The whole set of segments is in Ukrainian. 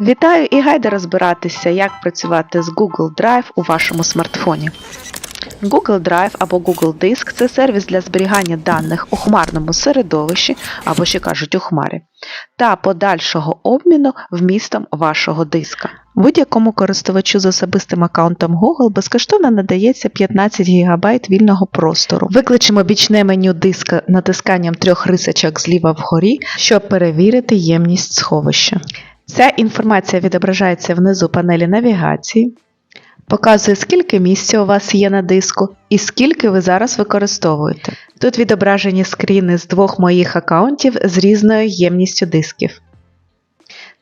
Вітаю і гайда розбиратися, як працювати з Google Drive у вашому смартфоні. Google Drive або Google Диск це сервіс для зберігання даних у хмарному середовищі, або ще кажуть у хмарі, та подальшого обміну вмістом вашого диска. Будь-якому користувачу з особистим аккаунтом Google безкоштовно надається 15 ГБ вільного простору. Викличемо бічне меню диска натисканням трьох рисочок зліва вгорі, щоб перевірити ємність сховища. Ця інформація відображається внизу панелі навігації, показує, скільки місця у вас є на диску і скільки ви зараз використовуєте. Тут відображені скріни з двох моїх аккаунтів з різною ємністю дисків.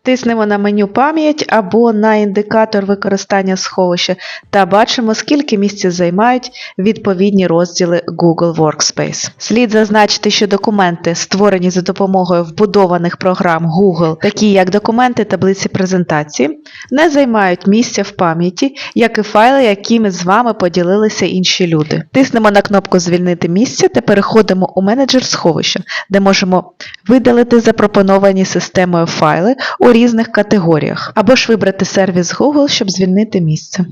Тиснемо на меню пам'ять або на індикатор використання сховища та бачимо, скільки місця займають відповідні розділи Google Workspace. Слід зазначити, що документи, створені за допомогою вбудованих програм Google, такі як документи таблиці презентації, не займають місця в пам'яті, як і файли, якими з вами поділилися інші люди. Тиснемо на кнопку Звільнити місце та переходимо у менеджер сховища, де можемо видалити запропоновані системою файли у різних категоріях, або ж вибрати сервіс Google, щоб звільнити місце.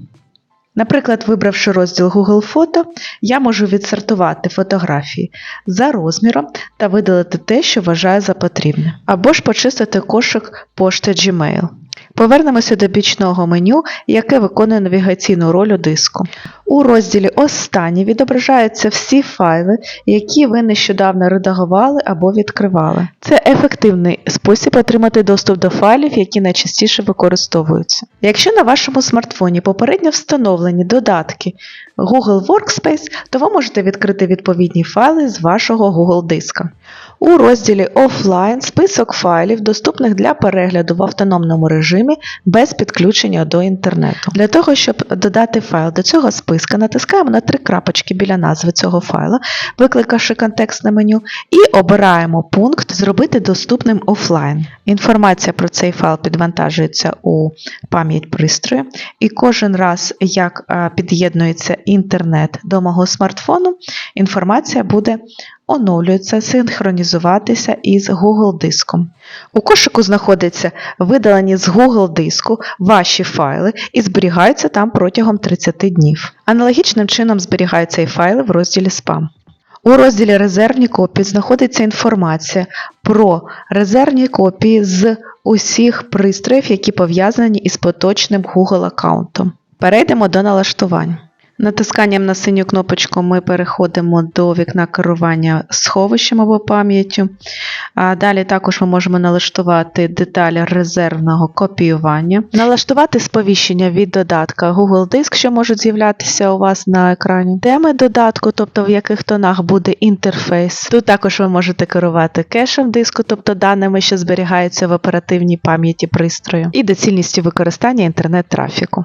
Наприклад, вибравши розділ Google Фото, я можу відсортувати фотографії за розміром та видалити те, що вважаю за потрібне, або ж почистити кошик пошти Gmail. Повернемося до бічного меню, яке виконує навігаційну роль у диску. У розділі Останні відображаються всі файли, які ви нещодавно редагували або відкривали. Це ефективний спосіб отримати доступ до файлів, які найчастіше використовуються. Якщо на вашому смартфоні попередньо встановлені додатки Google Workspace, то ви можете відкрити відповідні файли з вашого Google диска. У розділі Offline список файлів, доступних для перегляду в автономному режимі без підключення до інтернету. Для того, щоб додати файл до цього списка, натискаємо на три крапочки біля назви цього файла, викликавши контекстне меню, і обираємо пункт Зробити доступним офлайн. Інформація про цей файл підвантажується у пам'ять пристрою, і кожен раз, як е, під'єднується інтернет до мого смартфону, інформація буде оновлюється, синхронізуватися із Google диском. У кошику знаходяться видалені з Google диску ваші файли і зберігаються там протягом 30 днів. Аналогічним чином зберігаються і файли в розділі Спам. У розділі Резервні копії знаходиться інформація про резервні копії з усіх пристроїв, які пов'язані із поточним Google аккаунтом. Перейдемо до налаштувань. Натисканням на синю кнопочку ми переходимо до вікна керування сховищем або пам'яттю. Далі також ми можемо налаштувати деталі резервного копіювання, налаштувати сповіщення від додатка Google Диск, що можуть з'являтися у вас на екрані, теми додатку, тобто в яких тонах буде інтерфейс. Тут також ви можете керувати кешем диску, тобто даними, що зберігаються в оперативній пам'яті пристрою, і доцільністю використання інтернет-трафіку.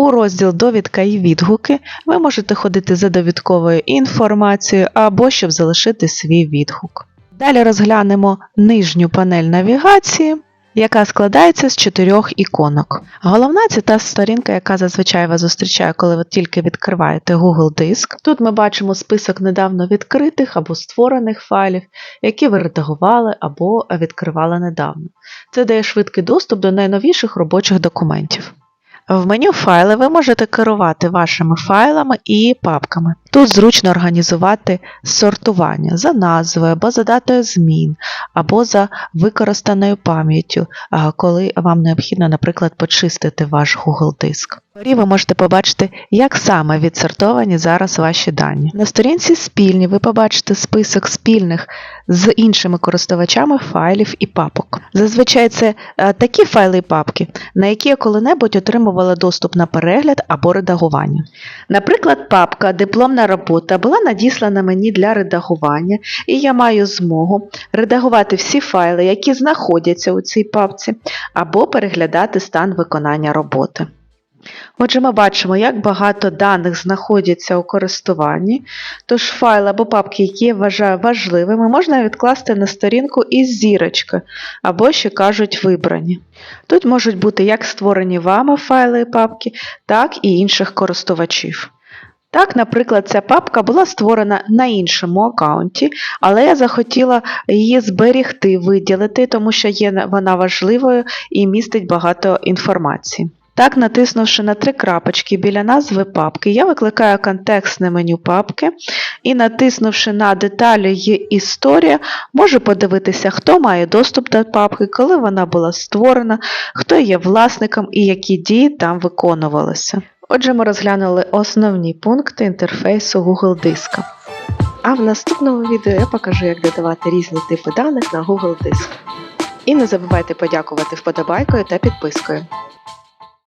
У розділ Довідка і відгуки ви можете ходити за довідковою інформацією або щоб залишити свій відгук. Далі розглянемо нижню панель навігації, яка складається з чотирьох іконок. Головна це та сторінка, яка зазвичай вас зустрічає, коли ви тільки відкриваєте Google Диск. Тут ми бачимо список недавно відкритих або створених файлів, які ви редагували або відкривали недавно. Це дає швидкий доступ до найновіших робочих документів. В меню файли ви можете керувати вашими файлами і папками. Тут зручно організувати сортування за назвою або за датою змін, або за використаною пам'яттю, коли вам необхідно, наприклад, почистити ваш Google диск. Вгорі ви можете побачити, як саме відсортовані зараз ваші дані. На сторінці спільні ви побачите список спільних з іншими користувачами файлів і папок. Зазвичай це такі файли і папки, на які я коли-небудь отримувала доступ на перегляд або редагування. Наприклад, папка Дипломна робота була надіслана мені для редагування, і я маю змогу редагувати всі файли, які знаходяться у цій папці, або переглядати стан виконання роботи. Отже, ми бачимо, як багато даних знаходяться у користуванні, тож файли або папки, які я вважаю важливими, можна відкласти на сторінку із зірочки, або, ще кажуть, вибрані. Тут можуть бути як створені вами файли і папки, так і інших користувачів. Так, наприклад, ця папка була створена на іншому аккаунті, але я захотіла її зберігти, виділити, тому що є вона важливою і містить багато інформації. Так, натиснувши на три крапочки біля назви папки, я викликаю контекстне меню папки і натиснувши на деталі і історія, можу подивитися, хто має доступ до папки, коли вона була створена, хто є власником і які дії там виконувалися. Отже, ми розглянули основні пункти інтерфейсу Google диска. А в наступному відео я покажу, як додавати різні типи даних на Google диск. І не забувайте подякувати вподобайкою та підпискою.